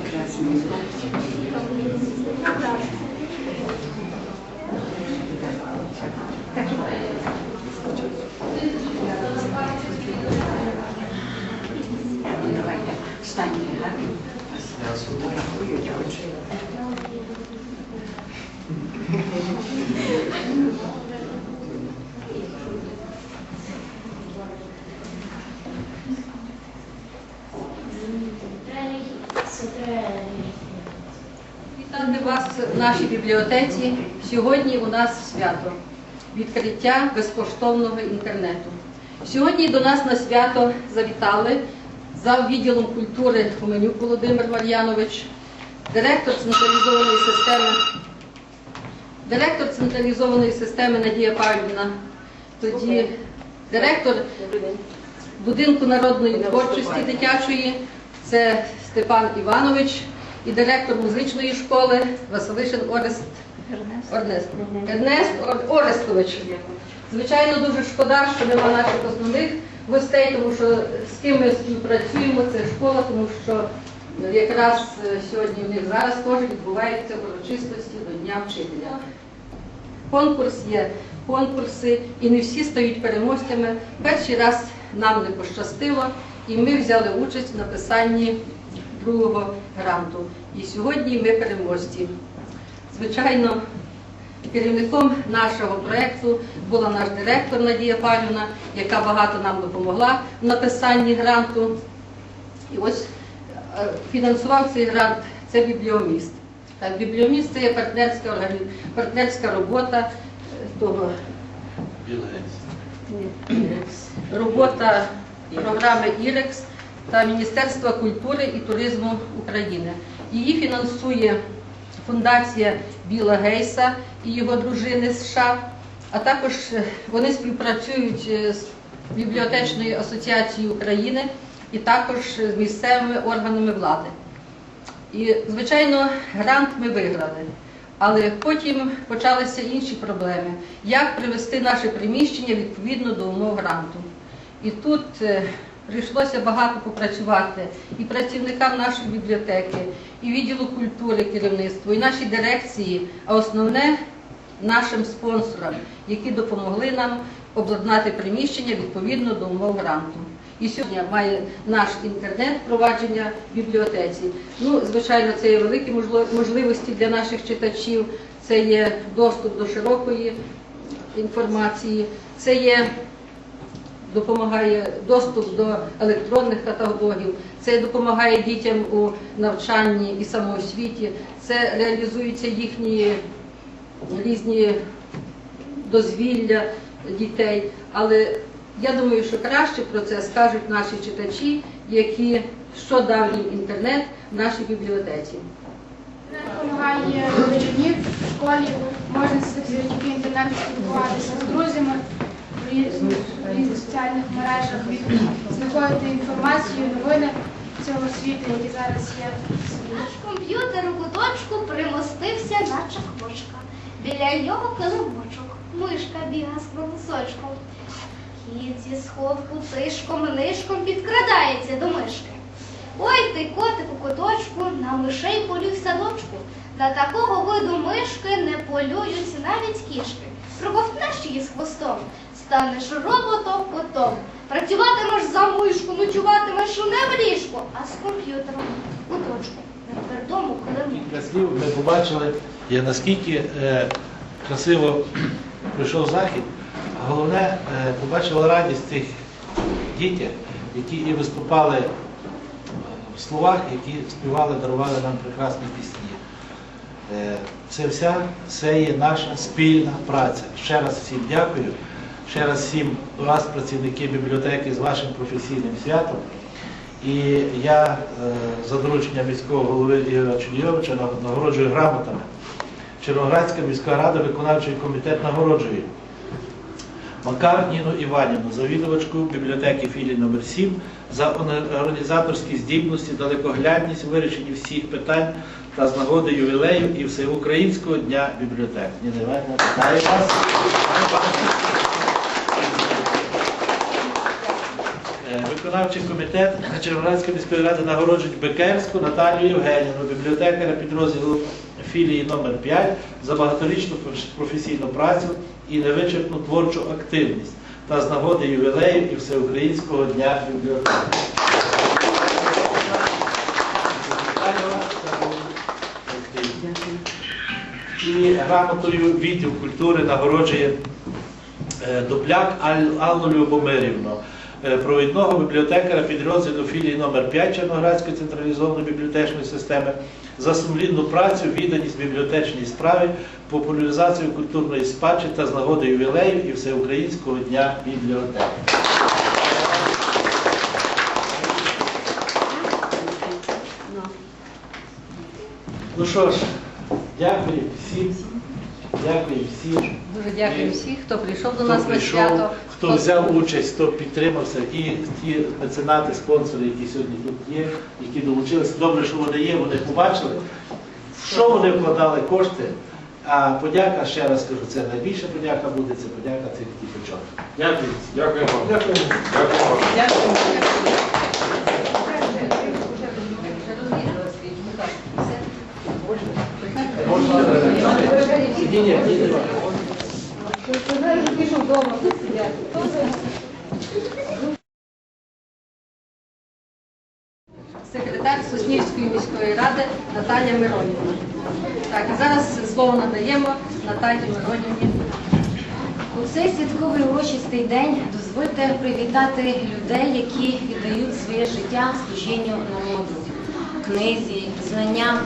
demokrasimiz. Давайте встаньте, а? Я с утра хуя, я очень. Нашій бібліотеці сьогодні у нас свято відкриття безкоштовного інтернету. Сьогодні до нас на свято завітали за відділом культури Хуменюк Володимир Мар'янович, директор централізованої системи, директор централізованої системи Надія Павлівна, тоді директор будинку народної творчості дитячої, це Степан Іванович і директор музичної школи Василишин Орест Орнест. Ернест Ор- Орестович. Звичайно, дуже шкода, що нема наших основних гостей, тому що з ким ми співпрацюємо, це школа, тому що якраз е, сьогодні в них зараз теж відбуваються урочистості до Дня вчителя. Конкурс є, конкурси, і не всі стають переможцями. Перший раз нам не пощастило, і ми взяли участь в написанні другого гранту. І сьогодні ми переможці. Звичайно, керівником нашого проєкту була наш директор Надія Павлівна, яка багато нам допомогла в написанні гранту. І ось е, фінансував цей грант це бібліоміст. Так, бібліоміст це є партнерська органі... партнерська робота е, того робота програми ІРЕКС та Міністерства культури і туризму України. Її фінансує фундація Біла Гейса і його дружини США, а також е, вони співпрацюють е, з бібліотечною асоціацією України і також з місцевими органами влади. І, звичайно, грант ми виграли. Але потім почалися інші проблеми. Як привести наше приміщення відповідно до умов гранту? І тут е, прийшлося багато попрацювати і працівникам нашої бібліотеки, і відділу культури керівництву, і нашій дирекції, а основне нашим спонсорам, які допомогли нам обладнати приміщення відповідно до умов гранту. І сьогодні має наш інтернет впровадження бібліотеці. Ну, звичайно, це є великі можливості для наших читачів, це є доступ до широкої інформації, це є допомагає доступ до електронних каталогів, це допомагає дітям у навчанні і самоосвіті, це реалізуються їхні різні дозвілля дітей. Але я думаю, що краще про це скажуть наші читачі, які що дав інтернет в нашій бібліотеці. Допомагає в школі, можна завдяки інтернету спілкуватися з друзями різних, соціальних мережах, знаходити інформацію, новини цього світу, які зараз є. Наш комп'ютер у куточку примостився, наче квочка. Біля нього килимочок, мишка біга з колосочком. Кіт зі сховку тишком нишком підкрадається до мишки. Ой ти, котику, куточку, на мишей полюй в садочку. На такого виду мишки не полюють навіть кішки. Проковтнеш її з хвостом, станеш роботом котом. Працюватимеш за мишку, ночуватимеш у не в ліжку, а з комп'ютером у куточку на твердому килиму. Кілька слів ми побачили, є наскільки е, красиво пройшов захід. Головне, е, побачили радість цих дітей, які і виступали е, в словах, які співали, дарували нам прекрасні пісні. Е, Це вся, це є наша спільна праця. Ще раз всім дякую. Ще раз всім вас, працівники бібліотеки, з вашим професійним святом. І я е, за дорученням міського голови Ігоря Чудійовича нагороджую грамотами. Червоградська міська рада, виконавчий комітет нагороджує Макар Ніну Іванівну, завідувачку бібліотеки філії номер 7 за організаторські здібності, далекоглядність у вирішенні всіх питань та з нагоди ювілею і Всеукраїнського дня бібліотек. Ніна Іванівна, вітаю вас. Е, Виконавчий комітет Червоноградської міської ради нагороджують Бекерську Наталію Євгенівну, бібліотекаря підрозділу філії номер 5 за багаторічну професійну працю і невичерпну творчу активність та з нагоди ювілею і Всеукраїнського дня бібліотеки. І грамотою відділ культури нагороджує е, Дупляк Аллу Любомирівну, провідного бібліотекаря підрозділу філії номер 5 Черноградської централізованої бібліотечної системи за сумлінну працю, відданість бібліотечній справі, популяризацію культурної спадщини та з нагоди ювілею і Всеукраїнського дня бібліотеки. Ну. Ну що ж, дякую всім. Дякую всім. Дуже дякую всім, хто прийшов до Хто нас на свято. Хто взяв участь, хто підтримався, і ті меценати, спонсори, які сьогодні тут є, які долучилися. Добре, що вони є, вони побачили, в що вони вкладали кошти. А подяка, ще раз кажу, це найбільша подяка буде, це подяка цих діточок. Дякую. Дякую вам. Дякую. Дякую вам. Дякую. Ні, міської ради Наталія Миронівна. Так, і зараз слово надаємо Наталії Миронівні. У цей святковий урочистий день дозвольте привітати людей, які віддають своє життя служінню народу, книзі, знанням.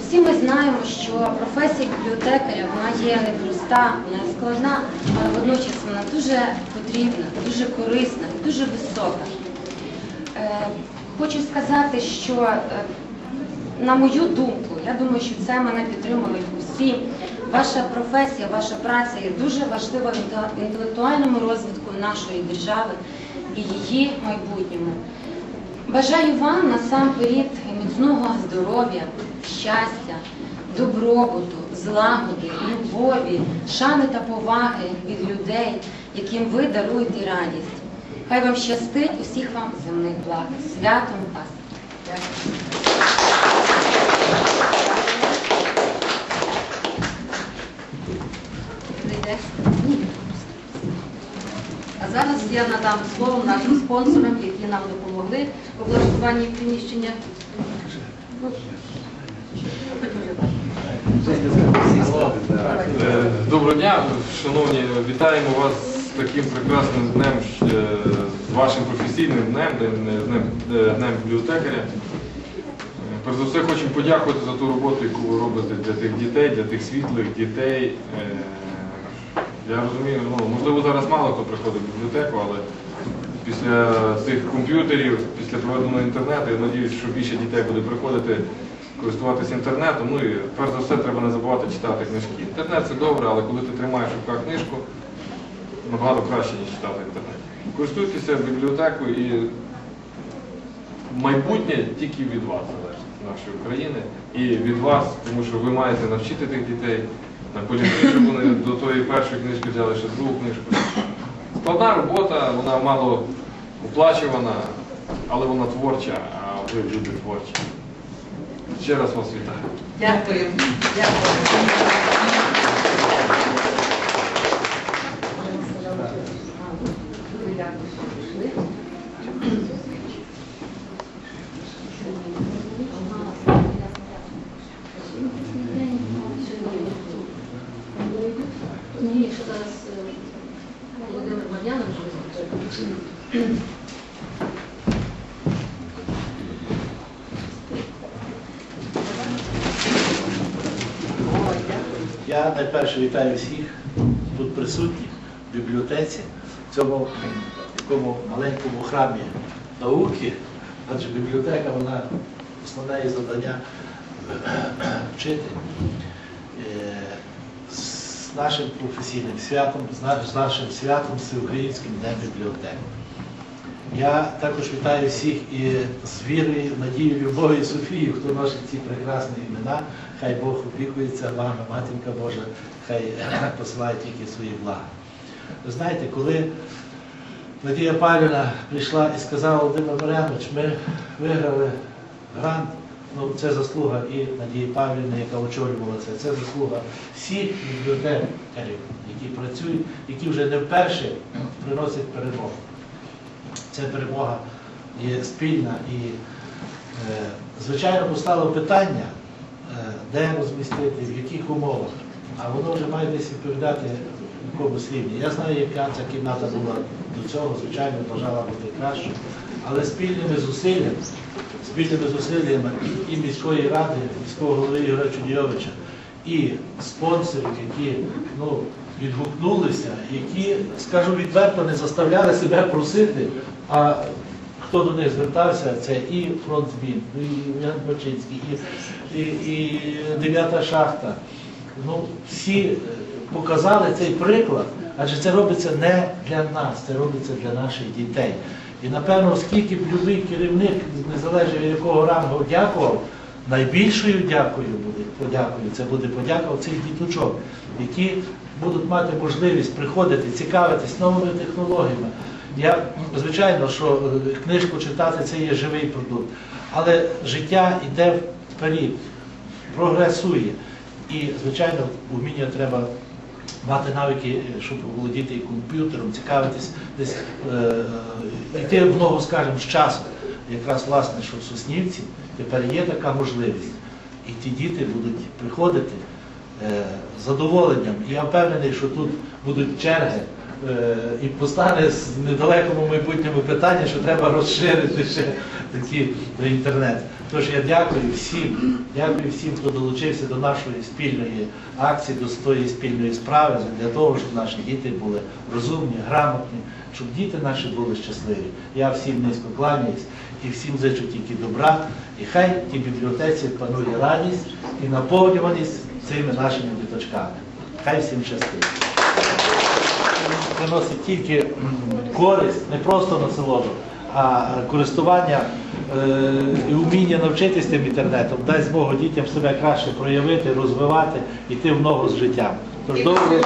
Усі ми знаємо, що професія бібліотекаря вона є непроста, вона складна, але водночас вона дуже потрібна, дуже корисна дуже висока. Е, Хочу сказати, що е, на мою думку, я думаю, що це мене підтримують усі. Ваша професія, ваша праця є дуже важлива в інтелектуальному розвитку нашої держави і її майбутньому. Бажаю вам насамперед міцного здоров'я, щастя, добробуту, злагоди, любові, шани та поваги від людей, яким ви даруєте радість. Хай вам щастить усіх вам земних благ. Святом вас! Дякую. Зараз я надам слово нашим спонсорам, які нам допомогли в облаштуванні приміщення. Доброго дня, шановні, вітаємо вас з таким прекрасним днем, з вашим професійним днем, днем, бібліотекаря. Перш за все хочемо подякувати за ту роботу, яку ви робите для тих дітей, для тих світлих дітей. Я розумію, ну, можливо, зараз мало хто приходить в бібліотеку, але після цих комп'ютерів, після проведеного інтернету, я сподіваюся, що більше дітей буде приходити користуватися інтернетом. Ну і перш за все треба не забувати читати книжки. Інтернет це добре, але коли ти тримаєш в руках книжку, набагато краще, ніж читати інтернет. Користуйтеся бібліотекою і майбутнє тільки від вас залежить, нашої України, і від вас, тому що ви маєте навчити тих дітей, наполягти, щоб вони до тої першої книжки взяли ще другу книжку. Складна робота, вона мало оплачувана, але вона творча, а ви люди творчі. Ще раз вас вітаю. Дякую. Дякую. Дуже дякую, що прийшли. Ні, що зараз е, Володимир Мар'янович виступить. Ой, дякую. Я найперше вітаю всіх тут присутніх в бібліотеці, в цьому такому маленькому храмі науки, адже бібліотека, вона основне її завдання вчити Е, з нашим професійним святом, з нашим святом Всеукраїнським Днем бібліотеки. Я також вітаю всіх і з вірою, надією, любов'ю Софію, хто носить ці прекрасні імена. Хай Бог опікується вами, матінка Божа, хай посилає тільки свої блага. Ви знаєте, коли Надія Павлівна прийшла і сказала Володимир Марянович, ми виграли грант, ну це заслуга і Надії Павлівни, яка очолювала це, це заслуга всіх бібліотекарів, які працюють, які вже не вперше приносять перемогу. Ця перемога є спільна і, е, звичайно, постало питання, е, де розмістити, в яких умовах. А воно вже має десь відповідати якомусь рівні. Я знаю, яка ця кімната була до цього, звичайно, бажала бути краще. Але спільними зусиллями спільними зусиллями і міської ради, міського голови Ігоря Чудійовича, і спонсорів, які ну, відгукнулися, які, скажу відверто, не заставляли себе просити, а хто до них звертався, це і фронт змін, і Ян Бачинський, і, дев'ята шахта. Ну, всі е, показали цей приклад, адже це робиться не для нас, це робиться для наших дітей. І напевно, оскільки б будь-який керівник, незалежно від якого рангу дякував, найбільшою дякою буде подякою. Це буде подяка цих діточок, які будуть мати можливість приходити, цікавитись новими технологіями. Я, звичайно, що е, книжку читати це є живий продукт, але життя йде вперед, прогресує. І, звичайно, вміння треба мати навики, е, щоб володіти комп'ютером, цікавитись десь, е, йти в ногу, скажімо, з часом. Якраз власне, що в Соснівці тепер є така можливість. І ті діти будуть приходити задоволенням. І я впевнений, що тут будуть черги. е, І постане з недалекому майбутньому питання, що треба розширити ще такі інтернет. Тож я дякую всім, дякую всім, хто долучився до нашої спільної акції, до тої спільної справи, для того, щоб наші діти були розумні, грамотні, щоб діти наші були щасливі. Я всім низько кланяюсь і всім зичу тільки добра. І хай в тій бібліотеці панує радість і наповнюваність цими нашими діточками. Хай всім щастить. Приносить тільки користь, не просто насолоду, а користування е, і вміння навчитися тим інтернетом, дасть змогу дітям себе краще проявити, розвивати, йти в ногу з життям. Тож добре.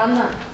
咱们